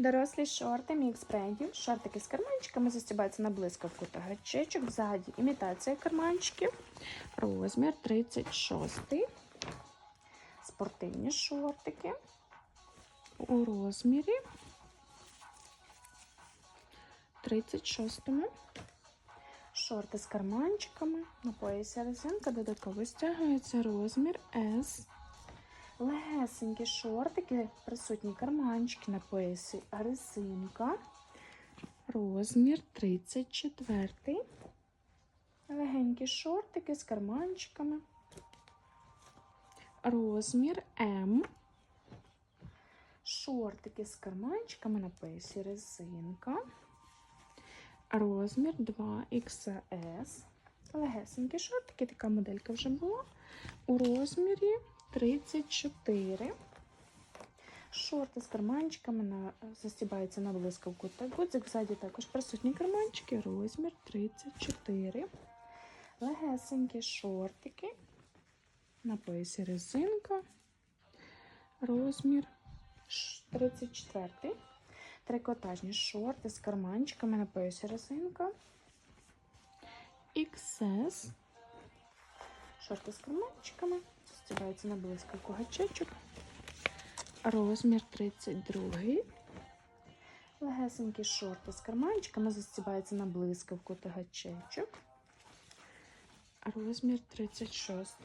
Дорослі шорти мікс брендів. Шортики з карманчиками застібаються на блискавку та гачечок. Ззаді імітація карманчиків. Розмір 36. Спортивні шортики. У розмірі 36. Шорти з карманчиками. На поясі резинка додатково стягується розмір S. Легесенькі шортики, присутні карманчики на поясі, резинка. Розмір 34. Легенькі шортики з карманчиками. Розмір М. Шортики з карманчиками на поясі резинка. Розмір 2XS. Легесенькі шортики, така моделька вже була. У розмірі 34. Шорти з карманчиками застібаються на блискавку та гудзик. Ззаді також присутні карманчики, розмір 34. Легесенькі шортики. На поясі резинка. Розмір 34. Трикотажні шорти з карманчиками на поясі резинка. XS. Шорти з карманчиками. Застібаються на блискавку гачечок. Розмір 32. Легесенькі шорти з карманчиками застібаються на блискавку та гачечок. Розмір 36.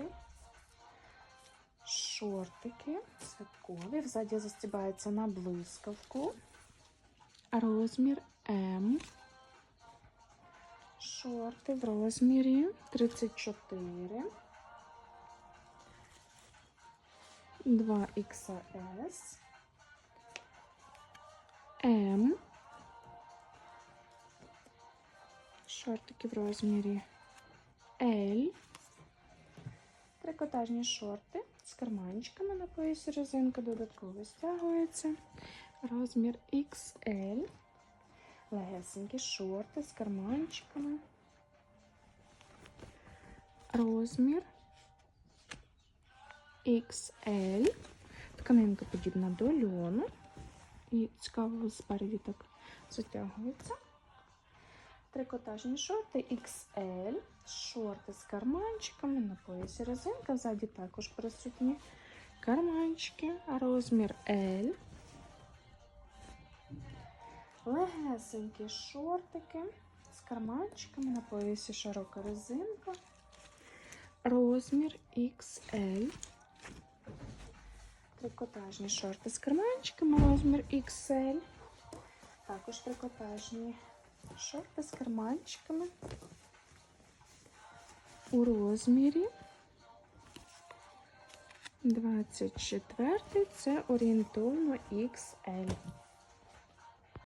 Шортики святкові. Взаді застібаються на блискавку. Розмір М. Шорти в розмірі 34. 2XS. М. Шортики в розмірі L. Трикотажні шорти з карманчиками на поясі резинка додатково стягується. Розмір XL. Легесенькі шорти з карманчиками. Розмір XL. Тканинка подібна до льону. І цікаво, спереді так затягується. Трикотажні шорти XL. Шорти з карманчиками на поясі резинка. Ззаді також присутні карманчики. Розмір L. Легесенькі шортики з карманчиками на поясі широка резинка. Розмір XL. Трикотажні шорти з карманчиками, розмір XL. Також трикотажні шорти з карманчиками у розмірі 24. Це орієнтовно XL.